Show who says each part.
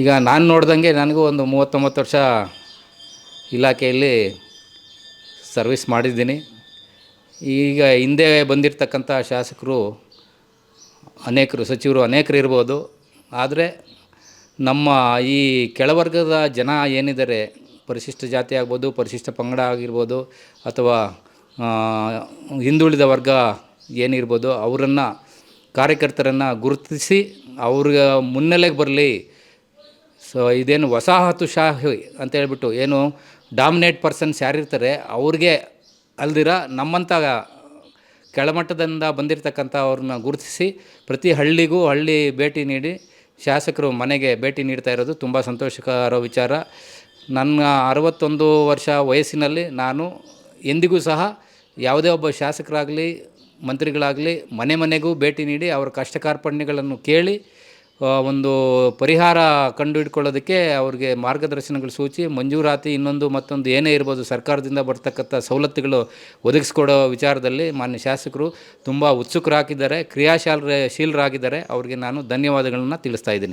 Speaker 1: ಈಗ ನಾನು ನೋಡ್ದಂಗೆ ನನಗೂ ಒಂದು ಮೂವತ್ತೊಂಬತ್ತು ವರ್ಷ ಇಲಾಖೆಯಲ್ಲಿ ಸರ್ವಿಸ್ ಮಾಡಿದ್ದೀನಿ. ಈಗ ಹಿಂದೆ ಬಂದಿರತಕ್ಕಂಥ ಶಾಸಕರು ಅನೇಕರು, ಸಚಿವರು ಅನೇಕರು ಇರ್ಬೋದು. ಆದರೆ ನಮ್ಮ ಈ ಕೆಳವರ್ಗದ ಜನ ಏನಿದ್ದಾರೆ, ಪರಿಶಿಷ್ಟ ಜಾತಿ ಆಗ್ಬೋದು, ಪರಿಶಿಷ್ಟ ಪಂಗಡ ಆಗಿರ್ಬೋದು, ಅಥವಾ ಹಿಂದುಳಿದ ವರ್ಗ ಏನಿರ್ಬೋದು, ಅವರನ್ನು ಕಾರ್ಯಕರ್ತರನ್ನು ಗುರುತಿಸಿ ಅವ್ರಿಗೆ ಮುನ್ನೆಲೆಗೆ ಬರಲಿ ಸೊ ಇದೇನು ವಸಾಹತುಶಾಹಿ ಅಂತ ಹೇಳ್ಬಿಟ್ಟು ಏನು ಡಾಮಿನೇಟ್ ಪರ್ಸನ್ಸ್ ಯಾರಿರ್ತಾರೆ, ಅವ್ರಿಗೆ ಅಲ್ದಿರ ನಮ್ಮಂಥ ಕೆಳಮಟ್ಟದಿಂದ ಬಂದಿರತಕ್ಕಂಥ ಅವ್ರನ್ನ ಗುರುತಿಸಿ ಪ್ರತಿ ಹಳ್ಳಿಗೂ ಹಳ್ಳಿ ಭೇಟಿ ನೀಡಿ ಶಾಸಕರು ಮನೆಗೆ ಭೇಟಿ ನೀಡ್ತಾ ಇರೋದು ತುಂಬ ಸಂತೋಷಕರ ವಿಚಾರ. ನನ್ನ ಅರವತ್ತೊಂದು ವರ್ಷ ವಯಸ್ಸಿನಲ್ಲಿ ನಾನು ಎಂದಿಗೂ ಸಹ ಯಾವುದೇ ಒಬ್ಬ ಶಾಸಕರಾಗಲಿ, ಮಂತ್ರಿಗಳಾಗಲಿ ಮನೆ ಮನೆಗೂ ಭೇಟಿ ನೀಡಿ ಅವರ ಕಷ್ಟ ಕಾರ್ಪಣ್ಯಗಳನ್ನು ಕೇಳಿ ಒಂದು ಪರಿಹಾರ ಕಂಡುಹಿಡ್ಕೊಳ್ಳೋದಕ್ಕೆ ಅವ್ರಿಗೆ ಮಾರ್ಗದರ್ಶನಗಳು ಸೂಚಿ, ಮಂಜೂರಾತಿ ಇನ್ನೊಂದು ಮತ್ತೊಂದು ಏನೇ ಇರ್ಬೋದು ಸರ್ಕಾರದಿಂದ ಬರ್ತಕ್ಕಂಥ ಸವಲತ್ತುಗಳು ಒದಗಿಸ್ಕೊಡೋ ವಿಚಾರದಲ್ಲಿ ಮಾನ್ಯ ಶಾಸಕರು ತುಂಬ ಉತ್ಸುಕರಾಗಿದ್ದಾರೆ ಕ್ರಿಯಾಶಾಲ ಶೀಲರಾಗಿದ್ದಾರೆ. ಅವ್ರಿಗೆ ನಾನು ಧನ್ಯವಾದಗಳನ್ನು ತಿಳಿಸ್ತಾ ಇದ್ದೀನಿ.